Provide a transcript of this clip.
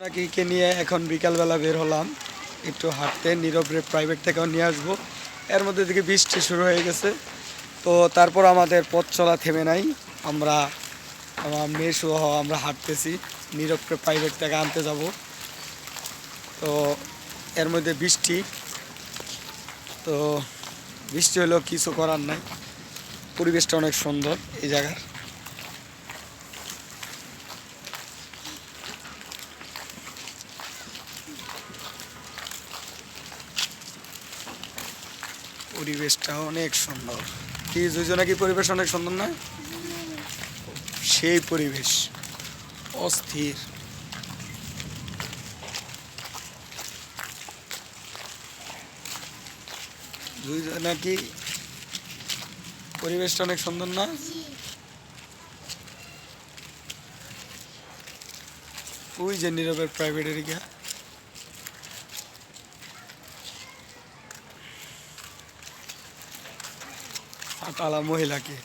নাকিকে নিয়ে এখন বিকালবেলা বের হলাম। একটু হাঁটতে, নীরবে প্রাইভেট থেকেও নিয়ে আসব। এর মধ্যে দিকে বৃষ্টি শুরু হয়ে গেছে। তো তারপর আমাদের পথ চলা থেমে নাই। আমরা, আমার মেয়ে সহ আমরা হাঁটতেছি। নীরবকে প্রাইভেট থেকে আনতে যাব। তো এর মধ্যে বৃষ্টি। তো বৃষ্টি হলেও কিছু করার নাই। পরিবেশটা অনেক সুন্দর এই জায়গার। পরিবেশটা অনেক সুন্দর। কি দুজনে কি পরিবেশ অনেক সুন্দর না? সেই পরিবেশ, অস্থির। দুইজনে কি পরিবেশটা অনেক সুন্দর না? ওই যে নীরবের প্রাইভেট এরিয়া আটালা মহিলাকে।